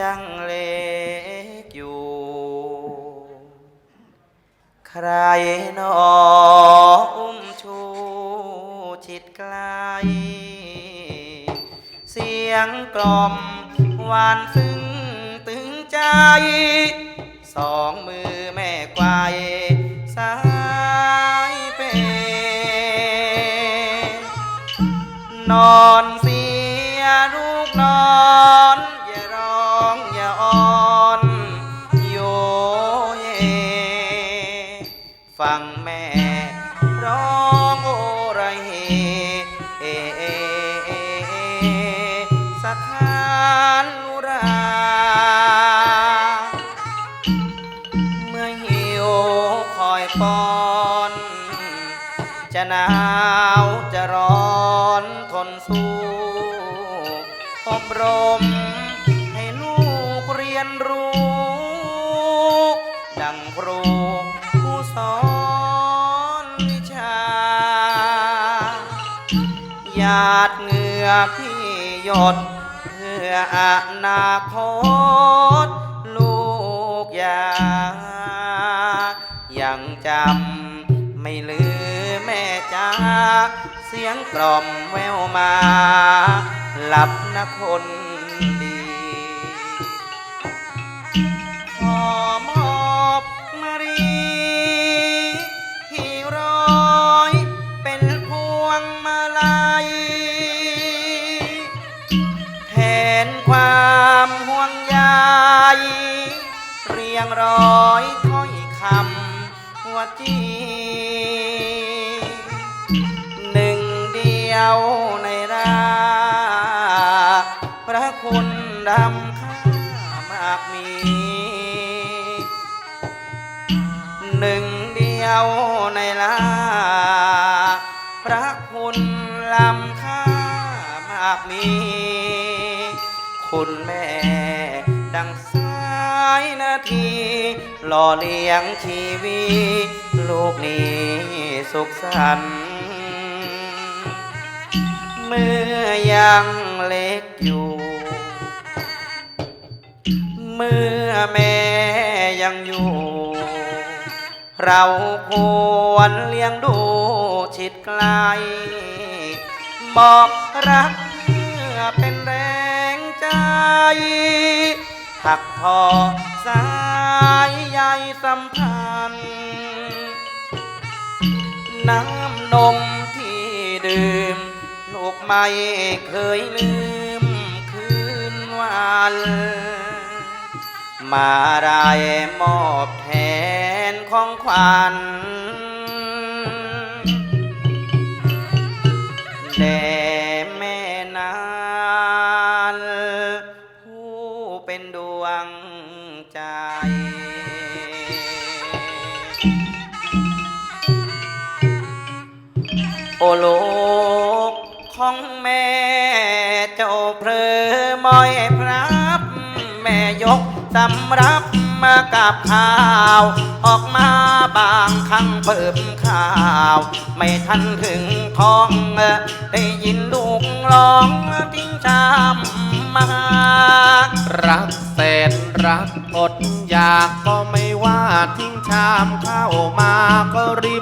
ยังเล็กอยู่ ใครหนออุ้มชูชิดไกล เสียงกล่อมหวานซึ้งตึงใจ สองมือแม่ไกวายสายเปนอน แม่ร้องโอไรเฮเอเอเอเอสถานุรา เมื่อหิวคอยปอน จะหนาวจะร้อนทนสู้อบรมาดเหงื่อพี่หยดเพื่ออนาคต ลูกยา ยังจำไม่ลืมแม่จ้าเสียงกล่อมแววมา หลับนะคนดี แทนความห่วงใยเรียงร้อยถ้อยคำหัวจีหนึ่งเดียวในราพระคุณดำค่ามากมี หนึ่งเดียวในลาพระคุณลำค่ามากมี คุณแม่ ดังสายนาทีหล่อเลี้ยงชีวิตลูกนี้สุขสันต์เมื่อยังเล็กอยู่ เมื่อแม่ยังอยู่ เราควรเลี้ยงดูชิดไกลบอกรัก ใจถักทอสายใยสัมพันธ์น้ำนมที่ดื่มลูกไม่เคยลืมคืนวันมาไดมอบแทนของขวัญ โอโลกของแม่เจ้าเพลอมอยพรับแม่ยกสำรับมากับข้าว ออกมาบางครั้งเพิ่มข้าว ไม่ทันถึงท้อง ได้ยินลูกร้องทิ้งชามมารักเศษ รักอดอยากก็ไม่ว่าทิ้งชามข้าวมาก็รีบ